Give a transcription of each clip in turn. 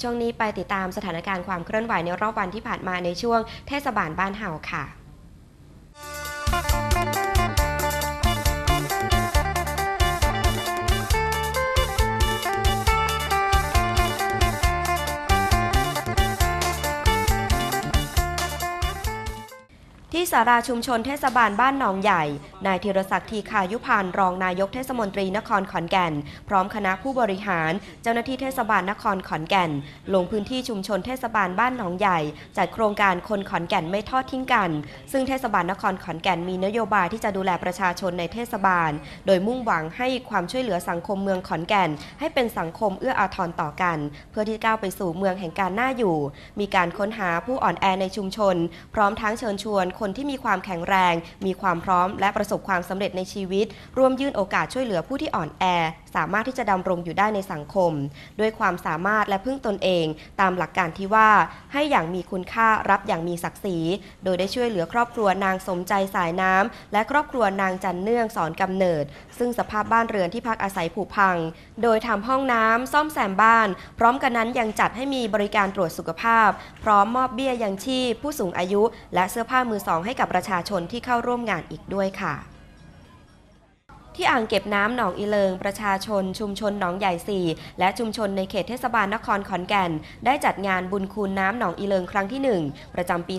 ช่วงนี้ไปติดตามสถานการณ์ความเคลื่อนไหวในรอบวันที่ผ่านมาในช่วงเทศบาลบ้านเฮาค่ะ ที่สาราชุมชนเทศบาลบ้านหนองใหญ่ นายธีรศักดิ์ทีคายุพันธ์รองนายกเทศมนตรีนครขอนแก่น พร้อมคณะผู้บริหาร เจ้าหน้าที่เทศบาลนครขอนแก่น ลงพื้นที่ชุมชนเทศบาลบ้านหนองใหญ่ จัดโครงการคนขอนแก่นไม่ทอดทิ้งกัน ซึ่งเทศบาลนครขอนแก่นมีนโยบายที่จะดูแลประชาชนในเทศบาล โดยมุ่งหวังให้ความช่วยเหลือสังคมเมืองขอนแก่น ให้เป็นสังคมเอื้ออาทรต่อกัน เพื่อที่ก้าวไปสู่เมืองแห่งการน่าอยู่ มีการค้นหาผู้อ่อนแอในชุมชน พร้อมทั้งเชิญชวนคนที่มีความแข็งแรง มีความพร้อม และประสบความสำเร็จในชีวิต ร่วมยื่นโอกาสช่วยเหลือผู้ที่อ่อนแอสามารถที่จะดำรงอยู่ได้ในสังคม ด้วยความสามารถและพึ่งตนเอง ตามหลักการที่ว่าให้อย่างมีคุณค่ารับอย่างมีศักดิ์ศรี โดยได้ช่วยเหลือครอบครัวนางสมใจสายน้ำและครอบครัวนางจันเนื่องสอนกำเนิด ซึ่งสภาพบ้านเรือนที่พักอาศัยผุพัง โดยทำห้องน้ำซ่อมแซมบ้าน พร้อมกันนั้นยังจัดให้มีบริการตรวจสุขภาพ พร้อมมอบเบี้ยยังชีพ ผู้สูงอายุ และเสื้อผ้ามือสองให้กับประชาชนที่เข้าร่วมงานอีกด้วยค่ะ ที่อ่างเก็บน้ำหนองอีเลิง ประชาชน ชุมชนหนองใหญ่ 4 และชุมชนในเขตเทศบาลนครขอนแก่น ได้จัดงานบุญคูณน้ำหนองอีเลิงครั้งที่ 1 ประจำปี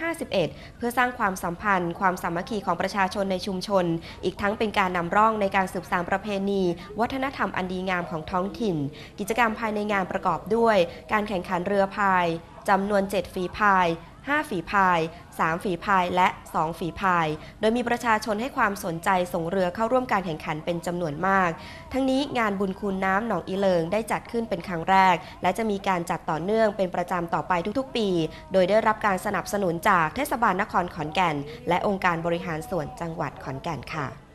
2551 เพื่อสร้างความสัมพันธ์ ความสามัคคีของประชาชนในชุมชน อีกทั้งเป็นการนำร่องในการสืบสานประเพณี วัฒนธรรมอันดีงามของท้องถิ่น กิจกรรมภายในงานประกอบด้วย การแข่งขันเรือพายจำนวน 7 ฝีพาย 5 ฝีพาย 3 ฝีพายและ 2 ฝีพาย โดยมีประชาชนให้ความสนใจส่งเรือเข้าร่วมการแข่งขันเป็นจำนวนมาก ทั้งนี้งานบุญคุณน้ำหนองอีเลิงได้จัดขึ้นเป็นครั้งแรก และจะมีการจัดต่อเนื่องเป็นประจำต่อไปทุกๆ ปี โดยได้รับการสนับสนุนจากเทศบาลนครขอนแก่น และองค์การบริหารส่วนจังหวัดขอนแก่นค่ะ